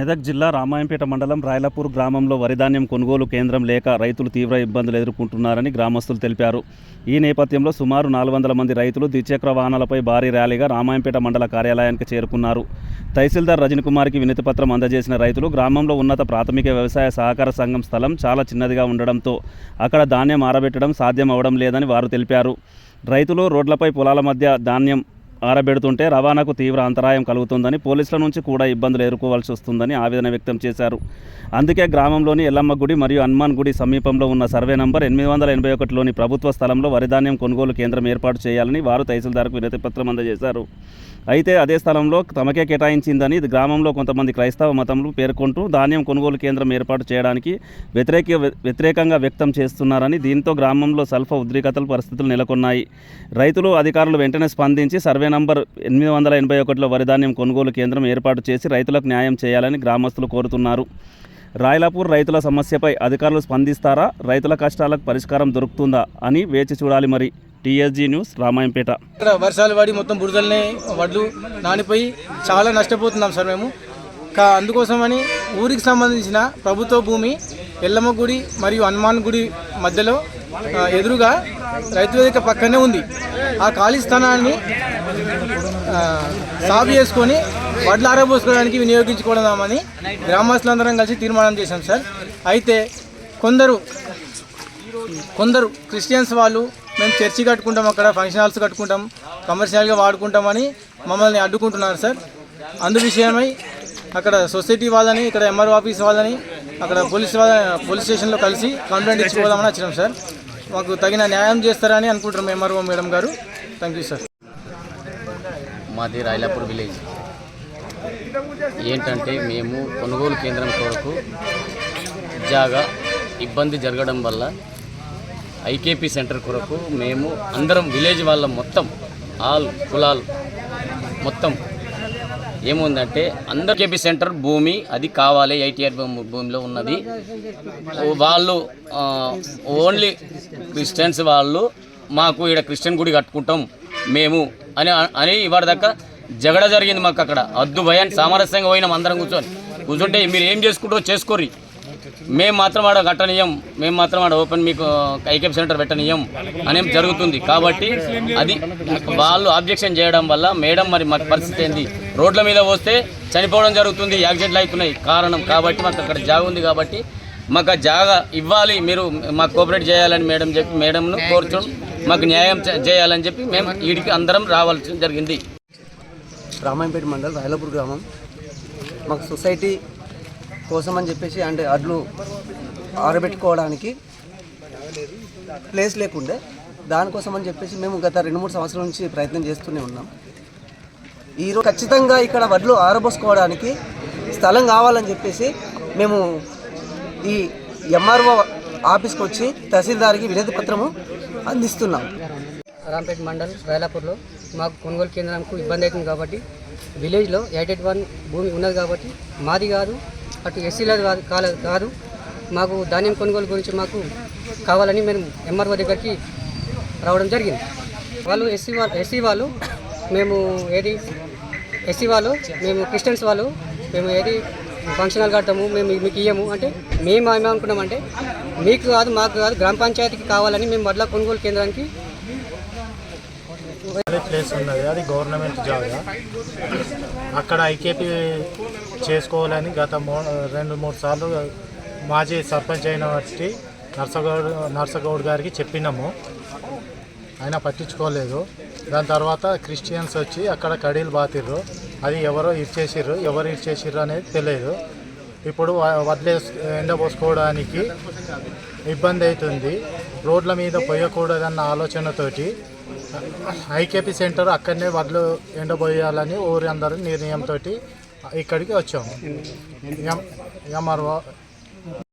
మెదక్ జిల్లా రామాయంపేట మండలం రాయలపూర్ గ్రామంలో వరిధాన్యం కొనుగోలు కేంద్రం లేక రైతులు తీవ్ర ఇబ్బందులు ఎదుర్కొంటున్నారని గ్రామస్తులు తెలిపారు. ఈ నేపథ్యంలో సుమారు నాలుగు వందల మంది రైతులు ద్విచక్ర వాహనాలపై భారీ ర్యాలీగా రామాయంపేట మండల కార్యాలయానికి చేరుకున్నారు. తహసీల్దార్ రజని కుమార్కి వినతిపత్రం అందజేసిన రైతులు గ్రామంలో ఉన్నత ప్రాథమిక వ్యవసాయ సహకార సంఘం స్థలం చాలా చిన్నదిగా ఉండడంతో అక్కడ ధాన్యం ఆరబెట్టడం సాధ్యం అవడం లేదని వారు తెలిపారు. రైతులు రోడ్లపై పొలాల మధ్య ధాన్యం ఆరబెడుతుంటే రవాణాకు తీవ్ర అంతరాయం కలుగుతుందని పోలీసుల నుంచి కూడా ఇబ్బందులు ఎదుర్కోవాల్సి వస్తుందని ఆవేదన వ్యక్తం చేశారు. అందుకే గ్రామంలోని ఎల్లమ్మ గుడి మరియు హనుమాన్ గుడి సమీపంలో ఉన్న సర్వే నంబర్ ఎనిమిది వందల ఎనభై ఒకటిలోని ప్రభుత్వ స్థలంలో వరిధాన్యం కొనుగోలు కేంద్రం ఏర్పాటు చేయాలని వారు తహసీల్దార్కు వినతిపత్రం అందజేశారు. అయితే అదే స్థలంలో తమకే కేటాయించిందని ఇది గ్రామంలో కొంతమంది క్రైస్తవ మతంలో పేర్కొంటూ ధాన్యం కొనుగోలు కేంద్రం ఏర్పాటు చేయడానికి వ్యతిరేక వ్యతిరేకంగా వ్యక్తం చేస్తున్నారని దీంతో గ్రామంలో సల్ఫ ఉద్రిక్తల పరిస్థితులు నెలకొన్నాయి. రైతులు అధికారులు వెంటనే స్పందించి సర్వే నంబర్ ఎనిమిది వందల ఎనభై ఒకటిలో వరిధాన్యం కొనుగోలు కేంద్రం ఏర్పాటు చేసి రైతులకు న్యాయం చేయాలని గ్రామస్తులు కోరుతున్నారు. రాయలాపూర్ రైతుల సమస్యపై అధికారులు స్పందిస్తారా? రైతుల కష్టాలకు పరిష్కారం దొరుకుతుందా? అని వేచి చూడాలి మరి. TSG news Ramayampet. ఇక్కడ వర్షాలు పడి మొత్తం బురదలనే వడ్లు నానిపోయి చాలా నష్టపోతున్నాం సార్ మేము. కా అందుకోసమని ఊరికి సంబంధించిన ప్రభుత్వ భూమి ఎల్లమ్మ గుడి మరియు హనుమాన్ గుడి మధ్యలో ఎదురుగా రైతు వేదిక పక్కనే ఉంది. ఆ ఖాళీ స్థానాన్ని సాగు చేసుకొని వడ్లు ఆరబోసుకోవడానికి వినియోగించుకోవడమని గ్రామస్తులందరం కలిసి తీర్మానం చేశాం సార్. అయితే కొందరు కొందరు క్రిస్టియన్స్ వాళ్ళు మేము చర్చి కట్టుకుంటాం అక్కడ ఫంక్షన్ హాల్స్ కట్టుకుంటాం కమర్షియల్గా వాడుకుంటామని మమ్మల్ని అడ్డుకుంటున్నారు సార్. అందు విషయమై అక్కడ సొసైటీ వాళ్ళని ఇక్కడ ఎంఆర్ఓ ఆఫీస్ వాళ్ళని అక్కడ పోలీస్ వాళ్ళ పోలీస్ స్టేషన్లో కలిసి కంప్లైంట్ ఇచ్చిపోదామని వచ్చినాం సార్. మాకు తగిన న్యాయం చేస్తారని అనుకుంటున్నాం ఎంఆర్ఓ మేడం గారు. థ్యాంక్ యూ సార్ మాది రాయలాపూర్ విలేజ్. ఏంటంటే మేము కొనుగోలు కేంద్రం కొరకు జాగా ఇబ్బంది జరగడం వల్ల ఐకేపీ సెంటర్ కొరకు మేము అందరం విలేజ్ వాళ్ళ మొత్తం ఆల్ కులాలు మొత్తం ఏముందంటే అందరు కేపీ సెంటర్ భూమి అది కావాలి ఐటీఆర్ భూమిలో ఉన్నది. వాళ్ళు ఓన్లీ క్రిస్టియన్స్ వాళ్ళు మాకు ఇక్కడ క్రిస్టియన్ గుడి కట్టుకుంటాం మేము అని అని ఇవాళ దాకా జగడ జరిగింది మాకు అక్కడ. అద్దు భయాన్ని సామరస్యంగా పోయినాం అందరం కూర్చొని. కూర్చుంటే మీరు ఏం చేసుకుంటారో చేసుకోర్రి. మేము మాత్రం ఆడ కట్టనీయం మేము మాత్రం ఆడ ఓపెన్ మీకు ఐకేప్ సెంటర్ పెట్టనీయం అనేం జరుగుతుంది. కాబట్టి అది వాళ్ళు ఆబ్జెక్షన్ చేయడం వల్ల మేడం మరి మాకు పరిస్థితి ఏంది? రోడ్ల మీద వస్తే చనిపోవడం జరుగుతుంది యాక్సిడెంట్లు అవుతున్నాయి. కారణం కాబట్టి మాకు అక్కడ జాగ ఉంది కాబట్టి మాకు ఆ జాగా ఇవ్వాలి. మీరు మాకు కోఆపరేట్ చేయాలని మేడం చెప్పి మేడంను కోరుచు మాకు న్యాయం చేయాలని చెప్పి మేము వీడికి అందరం రావాల్సి జరిగింది. రామాయంపేట మండలం రాయలపూర్ గ్రామం. మాకు సొసైటీ కోసం అని చెప్పేసి అంటే అడ్లు ఆరబెట్టుకోవడానికి ప్లేస్ లేకుండే. దానికోసం అని చెప్పేసి మేము గత రెండు మూడు సంవత్సరాల నుంచి ప్రయత్నం చేస్తూనే ఉన్నాం. ఈరోజు ఖచ్చితంగా ఇక్కడ వడ్లు ఆరబోసుకోవడానికి స్థలం కావాలని చెప్పేసి మేము ఈ ఎంఆర్ఓ ఆఫీస్కి వచ్చి తహసీల్దార్కి వినతి పత్రము అందిస్తున్నాం. రాంపేట మండల్ రాయలాపూర్లో మాకు కొనుగోలు కేంద్రంకు ఇబ్బంది అవుతుంది కాబట్టి విలేజ్లో ఎయిట్ ఎయిట్ వన్ భూమి ఉన్నది కాబట్టి మాది కాదు అటు ఎస్సీలది కాదు కాలేదు కాదు. మాకు ధాన్యం కొనుగోలు గురించి మాకు కావాలని మేము ఎంఆర్ఓ దగ్గరికి రావడం జరిగింది. వాళ్ళు ఎస్సీ వాళ్ళు ఎస్సీ వాళ్ళు మేము ఏది ఎస్సీ వాళ్ళు మేము క్రిస్టియన్స్ వాళ్ళు మేము ఏది ఫంక్షన్ హాల్ కట్టము మేము మీకు ఇయ్యము. అంటే మేము ఏమనుకున్నామంటే మీకు కాదు మాకు కాదు గ్రామ పంచాయతీకి కావాలని మేము వడ్ల కొనుగోలు కేంద్రానికి ప్లేస్ ఉన్నది. అది గవర్నమెంట్ జాగా అక్కడ ఐకేపీ చేసుకోవాలని గత రెండు మూడు సార్లు మాజీ సర్పంచ్ అయిన బట్టి నర్సగౌడ్ నర్సగౌడ్ గారికి చెప్పినాము. ఆయన పట్టించుకోలేదు. దాని తర్వాత క్రిస్టియన్స్ వచ్చి అక్కడ కడీలు బాతిర్రు. అది ఎవరో ఇచ్చేసిర్రు ఎవరు ఇచ్చేసిర్రు అనేది తెలియదు ఇప్పుడు వ- వదిలే ఎండబోసుకోవడానికి ఇబ్బంది అవుతుంది రోడ్ల మీద పోయకూడదన్న ఆలోచనతోటి ఐకేపీ సెంటర్ అక్కడనే వడ్లు ఎండబోయాలని ఊరి అందరూ నిర్ణయంతో ఇక్కడికి వచ్చాము ఎం- ఎంఆర్ఓ